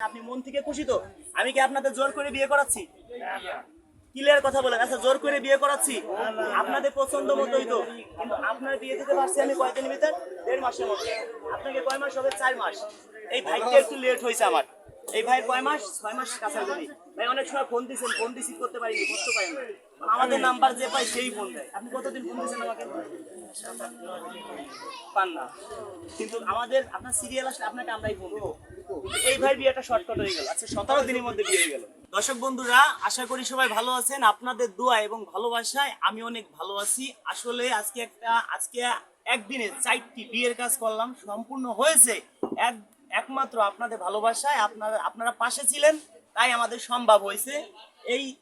আপনি মন থেকে খুশি তো? আমি কি আপনাদের জোর করে বিয়ে করাচ্ছি? ক্লিয়ার কথা বলেন। আচ্ছা জোর করে বিয়ে করাচ্ছি? আপনাদের পছন্দ মতোই তো। কিন্তু আপনার বিয়ে দিতে পারছি আমি কয়দিন ভিতর? দেড় মাসের মধ্যে আপনাকে কয় মাস হবে? চার মাস। এই ভাইকে একটু লেট হয়েছে আমার। এই ভাই কয় মাস ছয় মাস কাছাকাছি? ভাই, অনেক সময় ফোন দিয়েছেন ফোন রিসিভ করতে পারিনি করতে পারেন আমাদের নাম্বার যে পাই সেই ফোন দেয়। আপনি কতদিন ফোন দিয়েছেন আমাকে? পান না। কিন্তু আমাদের, আপনার সিরিয়াল আসলে আপনাকে আমরাই ফোন এই ভাই বিয়েটা শর্টকাট হয়ে গেল। আচ্ছা সতেরো দিনের মধ্যে বিয়ে হয়ে গেল। দর্শক বন্ধুরা, আশা করি সবাই ভালো আছেন। আপনাদের দোয়া এবং ভালোবাসায় আমি অনেক ভালো আছি। আসলে আজকে একটা, আজকে একদিনে চারটি বিয়ের কাজ করলাম। সম্পূর্ণ হয়েছে এক একমাত্র আপনাদের ভালোবাসায় আপনারা আপনারা পাশে ছিলেন, তাই আমাদের সম্ভব হয়েছে। এই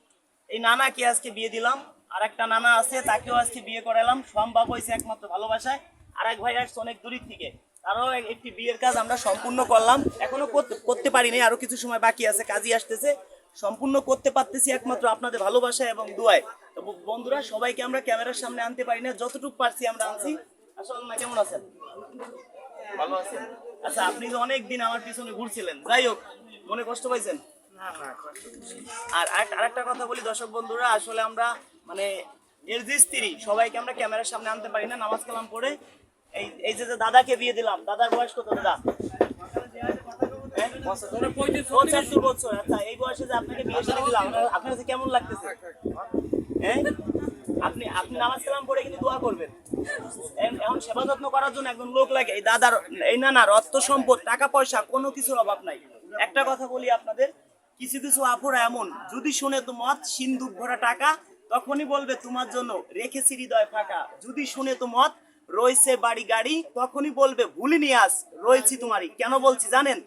এই নানাকে আজকে বিয়ে দিলাম আর একটা নানা আছে, তাকেও আজকে বিয়ে করালাম, সম্ভব হয়েছে একমাত্র ভালোবাসায়। আর এক ভাই আসছে অনেক দূরের থেকে, তারও একটি বিয়ের কাজ আমরা সম্পূর্ণ করলাম। এখনও করতে- পারিনি, আরও কিছু সময় বাকি আছে, কাজই আসতেছে। সম্পূর্ণ করতে পারতেছি একমাত্র আপনাদের ভালোবাসা এবং দোয়ায়। বন্ধুরা, সবাইকে আমরা ক্যামেরার সামনে আনতে পারি না, যতটুকু পারছি আমরা আনছি। আসলে না কেমন আছেন? ভালো আছেন? আচ্ছা আপনি তো অনেক দিন আমার পিছনে ঘুরছিলেন যাই হোক মনে কষ্ট পাইছেন? আর আর- আরেকটা কথা বলি দর্শক বন্ধুরা আসলে আমরা মানে এর যে স্ত্রী সবাইকে আমরা ক্যামেরার সামনে আনতে পারি না নামাজ কালাম পড়ে এই এই যে যে দাদাকে বিয়ে দিলাম দাদার বয়স কত দাদা? হ্যাঁ? পঁচাত্তর বছর আচ্ছা এই বয়সে যে আপনাকে বিয়ে দিলাম আপনার- আপনার কাছে কেমন লাগতেছে? হ্যাঁ? আপনি আপনি নামাজ পড়ে কিন্তু দোয়া করবেন। এখন সেবা যত্ন করার জন্য একজন লোক লাগে। এই দাদার, এই সম্পদ, টাকা পয়সা, কোনো কিছুর অভাব নাই। একটা কথা বলি আপনাদের, কিছু কিছু আপুরা এমন, যদি শুনে তো মত সিন্দুক ভরা টাকা, তখনই বলবে তোমার জন্য, রেখেছি হৃদয় ফাঁকা। যদি শুনে তো মত রয়েছে বাড়ি গাড়ি, তখনই বলবে ভুলিনি আস, রয়েছি তোমারই। কেন বলছি জানেন?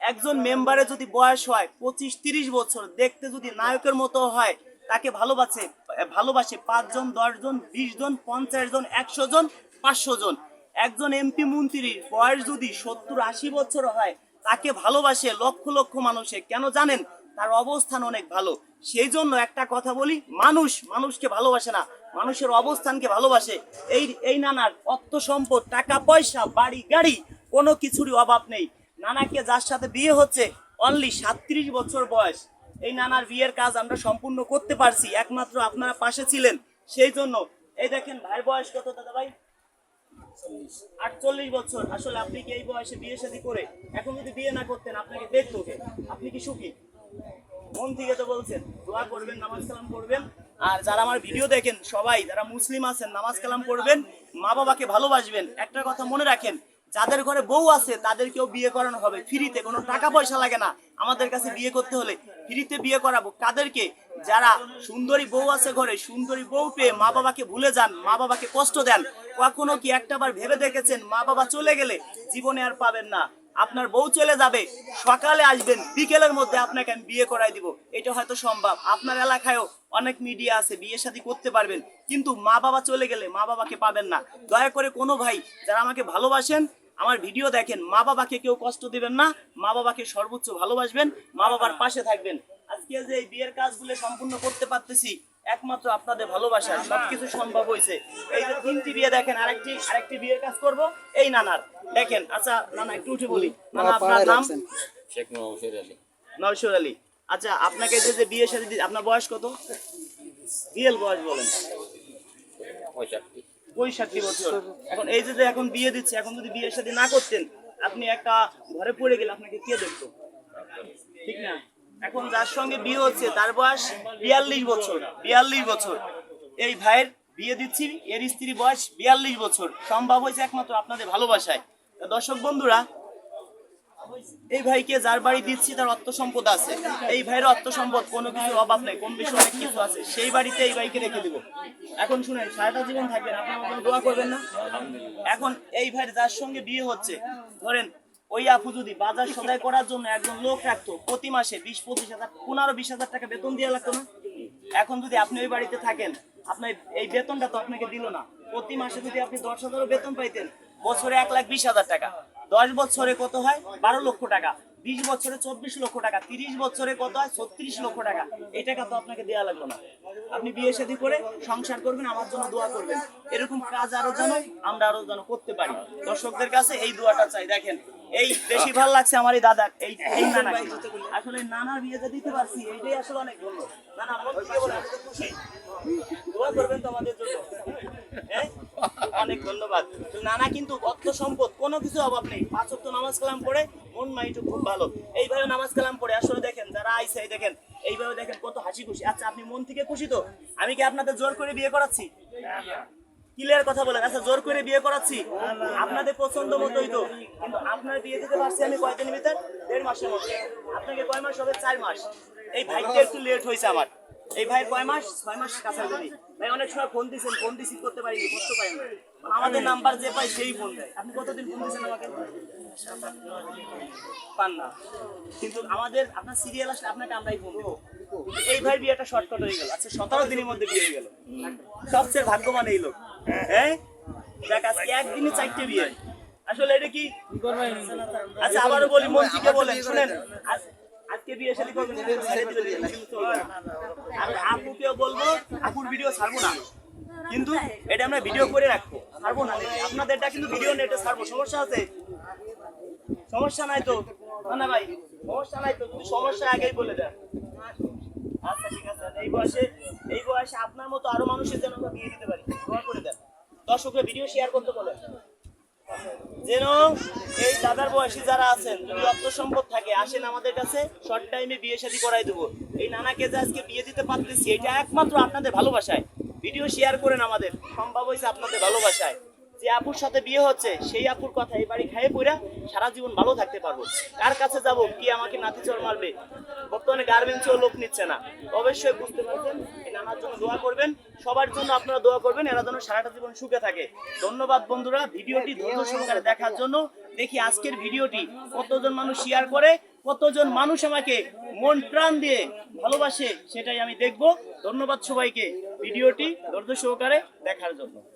একজন মেম্বারে যদি বয়স হয় পঁচিশ, তিরিশ বছর, দেখতে যদি নায়কের মতো হয়, তাকে ভালোবাসে। ভালোবাসে পাঁচজন, দশজন বিশ জন পঞ্চাশ জন একশো জন পাঁচশো জন একজন এমপি মন্ত্রীর বয়স যদি সত্তর আশি বছর হয়, তাকে ভালোবাসে লক্ষ লক্ষ মানুষে। কেন জানেন? তার অবস্থান অনেক ভালো। সেই জন্য একটা কথা বলি, মানুষ মানুষকে ভালোবাসে না, মানুষের অবস্থানকে ভালোবাসে। এই এই নানার অর্থ সম্পদ, টাকা, পয়সা, বাড়ি, গাড়ি, কোনো কিছুরই অভাব নেই। নানাকে যার সাথে বিয়ে হচ্ছে অনলি সাত্রিশ বছর বয়স। এই নানার বিয়ের কাজ আমরা সম্পূর্ণ করতে পারছি, একমাত্র আপনারা পাশে ছিলেন। সেই জন্য, এই দেখেন ভাইয়ের বয়স কত দাদা ভাই? আটচল্লিশ বছর। আসলে আপনি কি এই বয়সে বিয়ে শাদী করে এখন যদি বিয়ে না করতেন, আপনাকে দেখতো আপনি কি সুখী? মন থেকে তো বলছেন, দোয়া করবেন, নামাজ কালাম করবেন আর যারা আমার ভিডিও দেখেন, সবাই যারা মুসলিম আছেন, নামাজ কালাম করবেন মা বাবাকে ভালোবাসবেন। একটা কথা মনে রাখেন, যাদের ঘরে বউ আছে, তাদেরকেও বিয়ে করানো হবে। ফ্রিতে কোনো টাকা পয়সা লাগে না। আমাদের কাছে বিয়ে করতে হলে ফ্রিতে বিয়ে করাবো। কাদেরকে যারা সুন্দরী বউ আছে ঘরে, সুন্দরী বউ পেয়ে মা বাবাকে ভুলে যান, মা বাবাকে কষ্ট দেন, কখনো কি একটাবার ভেবে দেখেছেন, মা বাবা চলে গেলে জীবনে আর পাবেন না। আপনার বউ চলে যাবে, সকালে আসবেন, বিকেলের মধ্যে আপনাকে আমি বিয়ে করাই দিব। এটা হয়তো সম্ভব। আপনার এলাকায়ও অনেক মিডিয়া আছে, বিয়ে শাদী করতে পারবেন, কিন্তু মা বাবা চলে গেলে মা বাবাকে পাবেন না। দয়া করে কোনো ভাই যারা আমাকে ভালোবাসেন আমার ভিডিও দেখেন মা বাবাকে কেউ কষ্ট দিবেন না মা বাবাকে সর্বোচ্চ ভালোবাসবেন মা বাবার পাশে থাকবেন। আজকে যে এই বিয়ের কাজগুলো সম্পূর্ণ করতে পারতেছি একমাত্র আপনাদের ভালোবাসা সবকিছু সম্ভব হয়েছে। এই যে তিনটি বিয়ে দেখেন আরেকটি আরেকটি বিয়ের কাজ করব এই নানার। দেখেন আচ্ছা নানা একটু উঠে বলি। নানা আপনার নাম? শেখ নওশির আলী। নরসর আলী। আচ্ছা আপনাকে যে যে বিয়ের সাথে আপনার বয়স কত? রিয়েল বয়স বলেন। পঁয়ষট্টি। পঁয়ষট্টি বছর। এখন এই যে এখন বিয়ে দিচ্ছে, এখন যদি বিয়ের সাথে না করতেন, আপনি একটা ঘরে পড়ে গেলে আপনাকে কে দেখতো? ঠিক না? এখন যার সঙ্গে বিয়ে হচ্ছে, তার বয়স বিয়াল্লিশ বছর বিয়াল্লিশ বছর। এই ভাইয়ের বিয়ে দিচ্ছি, এর স্ত্রী বয়স বিয়াল্লিশ বছর। সম্ভব হয়েছে একমাত্র আপনাদের ভালোবাসায়। দর্শক বন্ধুরা এই ভাইকে যার বাড়ি দিচ্ছি তার অর্থ সম্পদ আছে। এই ভাইয়ের অর্থ সম্পদ কোনো কিছুর অভাব নেই কোন বিষয়ে অনেক কিছু আছে। সেই বাড়িতে এই ভাইকে রেখে দিব। এখন শুনেন সারাটা জীবন থাকবেন মতন দোয়া করবেন না? এখন এই ভাইয়ের যার সঙ্গে বিয়ে হচ্ছে ধরেন ওই আপু যদি বাজার সদাই করার জন্য একজন লোক রাখতো প্রতি মাসে বিশ পঁচিশ হাজার পনেরো বিশ হাজার টাকা বেতন দিয়ে লাগতো না? এখন যদি আপনি ওই বাড়িতে থাকেন আপনার এই বেতনটা তো আপনাকে দিল না। প্রতি মাসে যদি আপনি দশ হাজারও বেতন পাইতেন বছরে এক লাখ বিশ হাজার টাকা। দশ বছরে কত হয়? বারো লক্ষ টাকা। বিশ বছরে চব্বিশ লক্ষ টাকা, তিরিশ বছরে কত হয়? ছত্রিশ লক্ষ টাকা। এই টাকা তো আপনাকে দেওয়া লাগল না। আপনি বিয়ে শাদী করে সংসার করবেন, আমার জন্য দোয়া করবেন। এরকম কাজ আরও যেন আমরা আরও যেন করতে পারি। দর্শকদের কাছে এই দোয়াটা চাই, দেখেন। এই বেশি ভালো লাগছে আমার এই দাদা, এই এই নানা আসলে নানার বিয়েতে দিতে পারছি, এইটাই আসলে অনেক ভালো। নানা দোয়া করবেন তো আমাদের জন্য। হ্যাঁ? অনেক ধন্যবাদ। নানা কিন্তু অর্থ সম্পদ, কোনো কিছু অভাব নেই। পাঁচ ওয়াক্ত নামাজ কালাম পড়ে মন মাইন্ড খুব ভালো। এইভাবে নামাজ কালাম পড়ে, আসলে দেখেন, যারা আইসে দেখেন, এইভাবে দেখেন কত হাসি খুশি। আচ্ছা আপনি মন থেকে খুশি তো? আমি কি আপনাদের জোর করে বিয়ে করাচ্ছি? ক্লিয়ার কথা বলেন। আচ্ছা জোর করে বিয়ে করাচ্ছি? আপনাদের পছন্দ মতোই তো। কিন্তু আপনার বিয়ে দিতে পারছি আমি কয়দিন ভিতর? দেড় মাসের মধ্যে। আপনাকে কয় মাস হবে? চার মাস। এই ভাইটা একটু লেট হয়েছে আমার। এই ভাই কয় মাস? ছয় মাস কাছাকাছি। ভাই অনেক সময় ফোন দিয়েছেন ফোন রিসিভ করতে পারিনি করতে পারেন না। আমাদের নাম্বার যে পাই সেই ফোন দেয়। আপনি কতদিন ফোন দিয়েছেন আমাকে? পান না। কিন্তু আমাদের আপনার সিরিয়াল আসলে আপনাকে আমরাই ফোন দেবো। এই ভাই বিয়েটা শর্টকাট হয়ে গেল। আচ্ছা সতেরো দিনের মধ্যে বিয়ে হয়ে গেল। সবচেয়ে ভাগ্যবান এই লোক। হ্যাঁ? দেখ আজকে একদিনে চারটে বিয়ে। আসলে এটা কি? আচ্ছা আবারও বলি মন থেকে বলেন শুনেন। আজ- বিয়ে শাদী করবেন ছেড়ে দিলে বিয়ে কিন্তু চলবে না। আমি আপুকেও বলব আপুর ভিডিও ছাড়বো না। কিন্তু এটা আমরা ভিডিও করে রাখব। ছাড়বো না আপনাদেরটা কিন্তু ভিডিও নেটে ছাড়বো সমস্যা আছে? সমস্যা নাই তো? না না ভাই সমস্যা নাই তো? যদি সমস্যা আগেই বলে দেন। আচ্ছা ঠিক আছে। এই বয়সে এই বয়সে আপনার মতো আরও মানুষের যেন আমরা বিয়ে দিতে পারি। দোয়া করে দেন। দর্শকরা ভিডিও শেয়ার করতে বলেন। যেন এই দাদার বয়সী যারা আছেন, যদি অর্থ সম্পদ থাকে, আসেন আমাদের কাছে শর্ট টাইমে বিয়ে শাদী করাই দেবো। এই নানাকে যে আজকে বিয়ে দিতে পারতেছি, এটা একমাত্র আপনাদের ভালোবাসায়। ভিডিও শেয়ার করেন আমাদের, সম্ভব হয়েছে আপনাদের ভালোবাসায়। যে আপুর সাথে বিয়ে হচ্ছে, সেই আপুর কথা এই বাড়ি খাইয়ে পড়া সারা জীবন ভালো থাকতে পারব। কার কাছে যাব, কি আমাকে নাতি চর মারবে? বর্তমানে গার্মেন্টসেও লোক নিচ্ছে না। অবশ্যই বুঝতে পারছেন? জন্য দোয়া করবেন, সবার জন্য আপনারা দোয়া করবেন, এরা যেন সারাটা জীবন সুখে থাকে। ধন্যবাদ বন্ধুরা, ভিডিওটি ধৈর্য সহকারে দেখার জন্য। দেখি আজকের ভিডিওটি কতজন মানুষ শেয়ার করে, কতজন মানুষ আমাকে মন প্রাণ দিয়ে ভালোবাসে, সেটাই আমি দেখব। ধন্যবাদ সবাইকে ভিডিওটি ধৈর্য সহকারে দেখার জন্য।